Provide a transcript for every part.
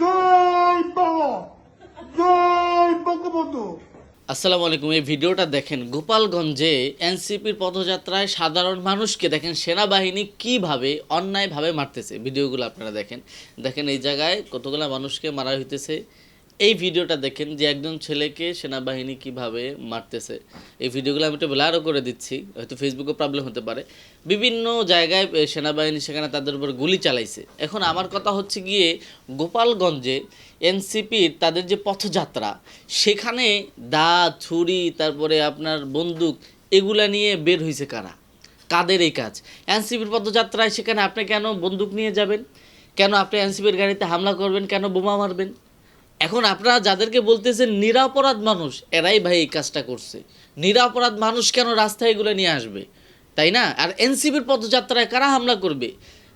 জয় জয় বঙ্গবন্ধু। আসসালামু আলাইকুম। এই ভিডিওটা দেখেন গোপালগঞ্জে এনসিপির পদযাত্রায় সাধারণ মানুষকে দেখেন সেনাবাহিনী কীভাবে অন্যায়ভাবে মারতেছে। ভিডিওগুলো আপনারা দেখেন। দেখেন এই জায়গায় কতগুলো মানুষকে মারা হইতেছে। এই ভিডিওটা দেখেন যে একজন ছেলেকে সেনাবাহিনী কীভাবে মারতেছে। এই ভিডিওগুলো আমি একটু ব্লারও করে দিচ্ছি, হয়তো ফেসবুকে প্রবলেম হতে পারে। বিভিন্ন জায়গায় সেনাবাহিনী সেখানে তাদের উপর গুলি চালাইছে। এখন আমার কথা হচ্ছে গিয়ে গোপালগঞ্জে এনসিপির তাদের যে পথযাত্রা, সেখানে দা, ছুরি, তারপরে আপনার বন্দুক, এগুলা নিয়ে বের হয়েছে কারা? কাদের এই কাজ? এনসিপির পদযাত্রায় সেখানে আপনি কেন বন্দুক নিয়ে যাবেন? কেন আপনি এনসিপির গাড়িতে হামলা করবেন? কেন বোমা মারবেন? এখন আপনারা যাদেরকে বলতেছেন নিরাপরাধ মানুষ, এরাই ভাই এই কাজটা করছে। নিরাপরাধ মানুষ কেন রাস্তায় এগুলো নিয়ে আসবে? তাই না? আর এনসিপির পদযাত্রায় কারা হামলা করবে?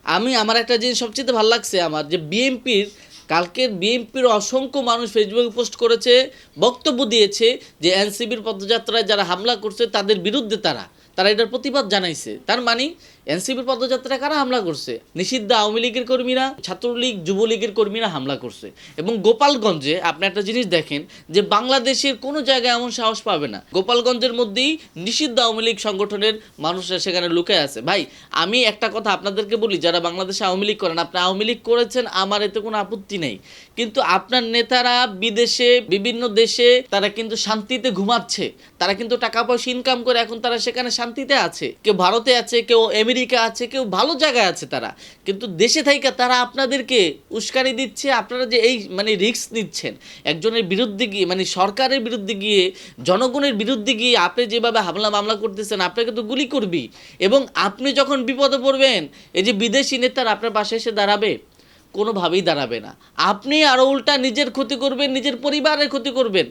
আমি, আমার একটা জিনিস সবচেয়ে ভালো লাগছে আমার, যে বিএনপির, কালকের বিএনপির অসংখ্য মানুষ ফেসবুকে পোস্ট করেছে, বক্তব্য দিয়েছে যে এনসিপির পদযাত্রায় যারা হামলা করছে তাদের বিরুদ্ধে তারা। তারা এটার প্রতিবাদ জানাইছে। তার মানে এনসিপির পদযাত্রায় কারা হামলা করছে? নিষিদ্ধ আওয়ামী লীগের কর্মীরা, ছাত্রলীগ, যুবলীগের কর্মীরা হামলা করছে। এবং গোপালগঞ্জে, আপনি একটা জিনিস দেখেন যে বাংলাদেশের কোনো জায়গায় এমন সাহস পাবে না। গোপালগঞ্জের মধ্যেই নিষিদ্ধ আওয়ামী লীগ সংগঠনের মানুষরা সেখানে লুকে আছে। ভাই, আমি একটা কথা আপনাদেরকে বলি, যারা বাংলাদেশে আওয়ামী লীগ করেন, আপনি আওয়ামী লীগ করেছেন, আমার এতে কোনো আপত্তি নেই। কিন্তু আপনার নেতারা বিদেশে, বিভিন্ন দেশে, তারা কিন্তু শান্তিতে ঘুমাচ্ছে। তারা কিন্তু টাকা পয়সা ইনকাম করে, এখন তারা সেখানে শান্তিতে আছে, কেউ ভারতে আছে, কেউ আমেরিকা আছে, কেউ ভালো জায়গায় আছে তারা। কিন্তু দেশে থাইকা তারা আপনাদেরকে উস্কানি দিচ্ছে, আপনারা যে এই মানে রিস্ক নিচ্ছেন। একজনের বিরুদ্ধে গিয়ে মানে সরকারের বিরুদ্ধে গিয়ে, জনগণের বিরুদ্ধে গিয়ে আপনি যেভাবে হামলা মামলা করতেছেন, আপনাকে তো গুলি করবি এবং আপনি যখন বিপদে পড়বেন, এই যে বিদেশি নেতারা আপনার পাশে এসে দাঁড়াবে, কোনোভাবেই দাঁড়াবে না। আপনি আরও উল্টা নিজের ক্ষতি করবেন, নিজের পরিবারের ক্ষতি করবেন।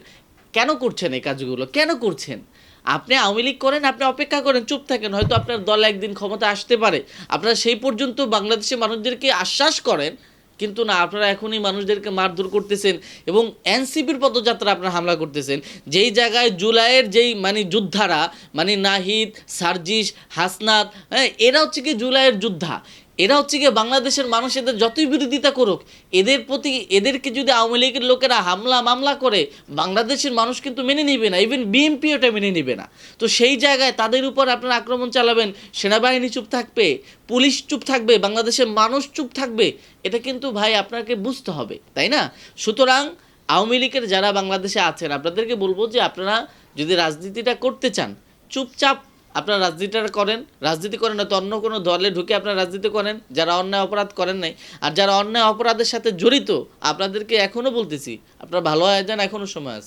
কেন করছেন এই কাজগুলো? কেন করছেন? আপনি আওয়ামী লীগ করেন, আপনি অপেক্ষা করেন, চুপ থাকেন, হয়তো আপনার দল একদিন ক্ষমতা আসতে পারে। আপনারা সেই পর্যন্ত বাংলাদেশের মানুষদেরকে আশ্বাস করেন, কিন্তু না, আপনারা এখনই মানুষদেরকে মারধর করতেছেন এবং এনসিপির পদযাত্রা আপনারা হামলা করতেছেন। যেই জায়গায় জুলাইয়ের যেই মানে যোদ্ধারা মানে নাহিদ, সার্জিস, হাসনাত হ্যাঁ এরা হচ্ছে কি জুলাইয়ের যোদ্ধা। এরা হচ্ছে কি বাংলাদেশের মানুষ এদের যতই বিরোধিতা করুক, এদের প্রতি, এদেরকে যদি আওয়ামী লীগের লোকেরা হামলা মামলা করে, বাংলাদেশের মানুষ কিন্তু মেনে নিবে না ইভেন বিএনপি ওটা মেনে নিবে না। তো সেই জায়গায় তাদের উপর আপনারা আক্রমণ চালাবেন, সেনাবাহিনী চুপ থাকবে, পুলিশ চুপ থাকবে, বাংলাদেশের মানুষ চুপ থাকবে, এটা কিন্তু ভাই আপনাকে বুঝতে হবে, তাই না? সুতরাং আওয়ামী লীগের যারা বাংলাদেশে আছেন, আপনাদেরকে বলব যে আপনারা যদি রাজনীতিটা করতে চান, চুপচাপ আপনারা রাজনীতিটা করেন, রাজনীতি করেন না তো অন্য কোনো দলে ঢুকে আপনার রাজনীতি করেন, যারা অন্যায় অপরাধ করেন নাই। আর যারা অন্যায় অপরাধের সাথে জড়িত, আপনাদেরকে এখনও বলতেছি, আপনারা ভালো হয়ে যান এখনও সময় আছে।